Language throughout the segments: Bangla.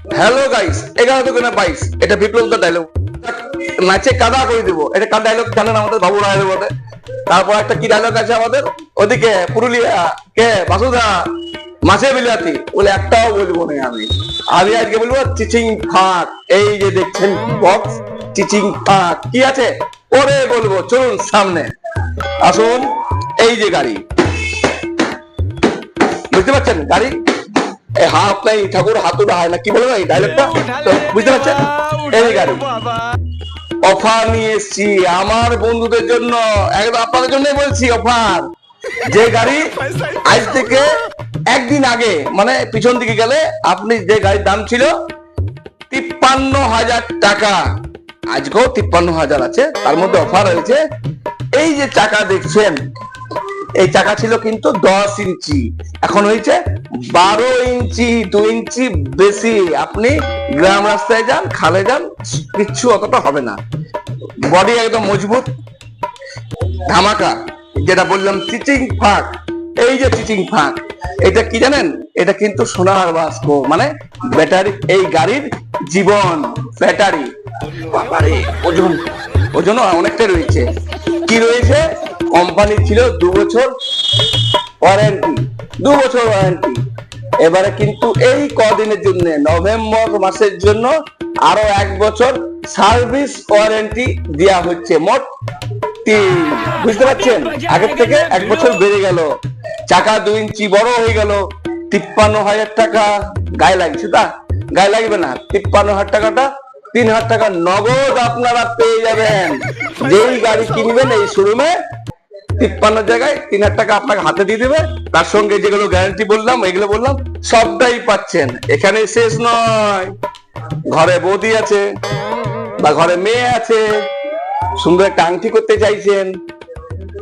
হ্যালো গাইস এগারো দোকানে বাইশ। এটা বিপ্লব দা ডায়লগ নাচে কাদা করে দিব। এটা কার ডায়লগ জানেন আমাদের বাবু রায়ের বলে তারপর একটা কি ডায়লগ আছে আমাদের? ওদিকে পুরুলিয়া কে বাসুদা মাছে বিলাতি বলে একটাও বলব না আমি। আমি আজকে বলব চিচিং ফাঁক এই যে দেখছেন বক্স চিচিং ফাঁক কি আছে? ওরে বলব। চলুন সামনে। আসুন। এই যে গাড়ি। বুঝতে পারছেন? গাড়ি হাত নাই ঠাকুর হাত উঠা হয় না কি বলব এই ডায়লগটা বুঝতে পারছেন? এই গাড়ি। অফার নিয়ে এসছি আমার বন্ধুদের জন্য একদম আপনাদের জন্যই বলছি অফার। যে গাড়ি আজ থেকে একদিন আগে মানে পিছন দিকে গেলে আপনি যে গাড়ির দাম ছিল তিপ্পান্ন হাজার টাকা। আজকেও তিপ্পান্ন হাজার আছে তার মধ্যে অফার হয়েছে এই যে চাকা দেখছেন এই চাকা ছিল কিন্তু দশ ইঞ্চি। এখন হয়েছে বারো ইঞ্চি, দু ইঞ্চি বেশি। আপনি গ্রাম রাস্তায় যান, খালে যান, কিচ্ছু অতটা হবে না। বডি একদম মজবুত। ধামাকা, যেটা বললাম চিচিং ফাঁক। এই যে চিচিং ফাঁক, এটা কি জানেন? এটা কিন্তু সোনার বাস্ক মানে ব্যাটারি, এই গাড়ির জীবন, ব্যাটারি। বাবারে, ওজন, ওজনও অনেকটা রয়েছে। কি রয়েছে? কোম্পানি ছিল দু বছর ওয়ারেন্টি দু বছর ওয়ারেন্টি এবারে কিন্তু এই কদিনের জন্য, নভেম্বর মাসের জন্য আরও এক বছর সার্ভিস ওয়ারেন্টি দেওয়া হচ্ছে। মোট তিন, বুঝতে পারছেন? আগের থেকে এক বছর বেড়ে গেল। চাকা দু ইঞ্চি বড় হয়ে গেল। তিপ্পান্ন হাজার টাকা গায়ে লাগছে তা গায়ে লাগবে না। তিপ্পান্ন হাজার টাকাটা তিন হাজার টাকা নগদ আপনারা পেয়ে যাবেন। যেই গাড়ি কিনবেন এই শোরুমে তিপ্পান্ন জায়গায় তিন হাজার টাকা আপনাকে হাতে দিয়ে দেবে। তার সঙ্গে যেগুলো গ্যারান্টি বললাম, এগুলো বললাম, সবটাই পাচ্ছেন। এখানে শেষ নয়। ঘরে বৌদি আছে বা ঘরে মেয়ে আছে। সুন্দর একটা আংটি করতে চাইছেন।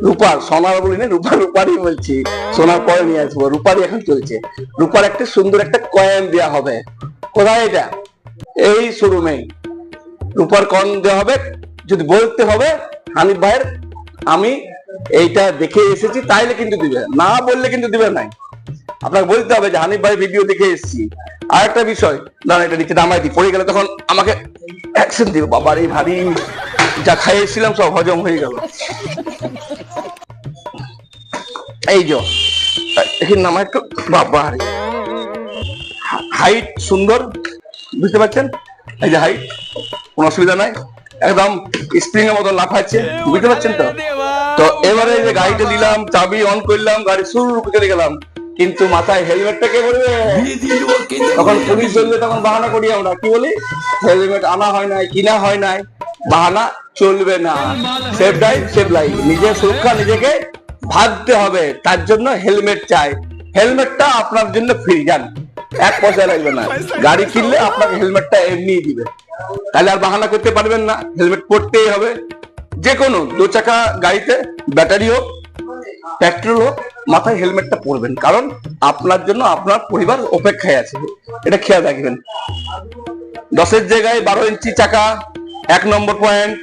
রূপার, সোনার বলি না, রূপার, রূপারই বলছি। সোনার পরে নিয়ে আসব, রূপারই এখন চলছে। রূপার একটা সুন্দর একটা কয়েন দেওয়া হবে। কোথায় এটা? এই শোরুমেই রূপার কয়েন দেওয়া হবে, যদি বলতে হবে, হানিফ ভাইয়ের, আমি এইটা দেখে এসেছি, তাইলে কিন্তু দিবে। না বললে কিন্তু দিবে নাই। আপনাকে বলতে হবে যে, হানিফ ভাই ভিডিও দেখে এসেছি। আর একটা বিষয় না এটা নিচে নামাই দিই, পড়ে গেলে তখন আমাকে অ্যাকশন দিবে। বাবার এই ভারী, যা খাইয়েছিলাম সব হজম হয়ে গেল। এই যে এখানে নামা একটু বাবা হাইট সুন্দর, বুঝতে পারছেন? এই যে হাইট কোনো অসুবিধা নাই। একদম স্প্রিং এর মতো লাফাচ্ছে, বুঝতে পারছেন তো? তো এবারে যে গাড়িটা নিলাম চাবি অন করলাম, গাড়ি শুরু করে গেলাম। কিন্তু মাথায় হেলমেটটা কে পড়বে তখন পুলিশ ধরলে তখন বাহানা করি আমরা। কি বলি? হেলমেট আনা হয় নাই, কিনা হয় নাই, বাহানা চলবে না। সেফ ড্রাইভ সেফ লাইফ নিজের সুরক্ষা নিজেকে ভাবতে হবে। তার জন্য হেলমেট চাই। হেলমেটটা আপনার জন্য ফ্রি যান এক পয়সা লাগবে না। গাড়ি কিনলে আপনাকে হেলমেটটা এমনি দিবে। তাহলে আর বাহানা করতে পারবেন না। হেলমেট পরতেই হবে। যে কোনো দু চাকা গাড়িতে ব্যাটারি হোক পেট্রোল হোক, মাথায় হেলমেটটা পরবেন। কারণ আপনার জন্য আপনার পরিবার অপেক্ষায় আছে। এটা খেয়াল রাখবেন। দশের জায়গায় বারো ইঞ্চি চাকা, এক নম্বর পয়েন্ট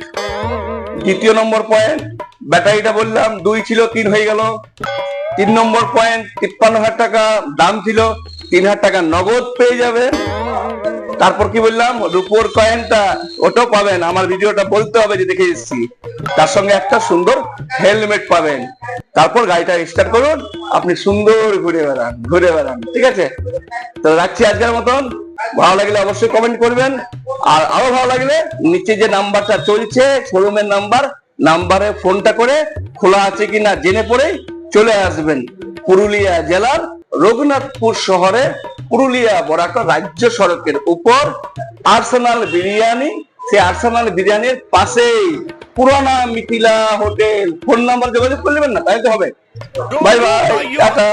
দ্বিতীয় নম্বর পয়েন্ট ব্যাটারিটা বললাম, দুই ছিল, তিন হয়ে গেল। তিন নম্বর পয়েন্ট তিপ্পান্ন হাজার টাকা, দাম ছিল, তিন হাজার টাকা নগদ পেয়ে যাবে তারপর কি বললাম? রূপোর কয়েনটা ওটাও পাবেন। আমার ভিডিওটা বলতে হবে যে দেখে এসেছি তার সঙ্গে একটা সুন্দর হেলমেট পাবেন। তারপর গাড়িটা স্টার্ট করুন। আপনি সুন্দর ঘুরে বেড়ান ঘুরে বেড়ান, ঠিক আছে? তো রাখছি আজকের মতন। ভালো লাগলে অবশ্যই কমেন্ট করবেন। আর আরও ভালো লাগলে নিচে যে নাম্বারটা চলছে শোরুমের নাম্বার, নাম্বারে ফোনটা করে খোলা আছে কিনা জেনে পড়েই চলে আসবেন। পুরুলিয়া জেলার রঘুনাথপুর শহরে পুরুলিয়া বরাকর রাজ্য সড়কের উপর আর্সেনাল বিরিয়ানি সেই আর্সেনাল বিরিয়ানির পাশেই পুরানা মিথিলা হোটেল। ফোন নাম্বার যোগাযোগ করে নেবেন না? তাই তো হবে। Bye bye tata.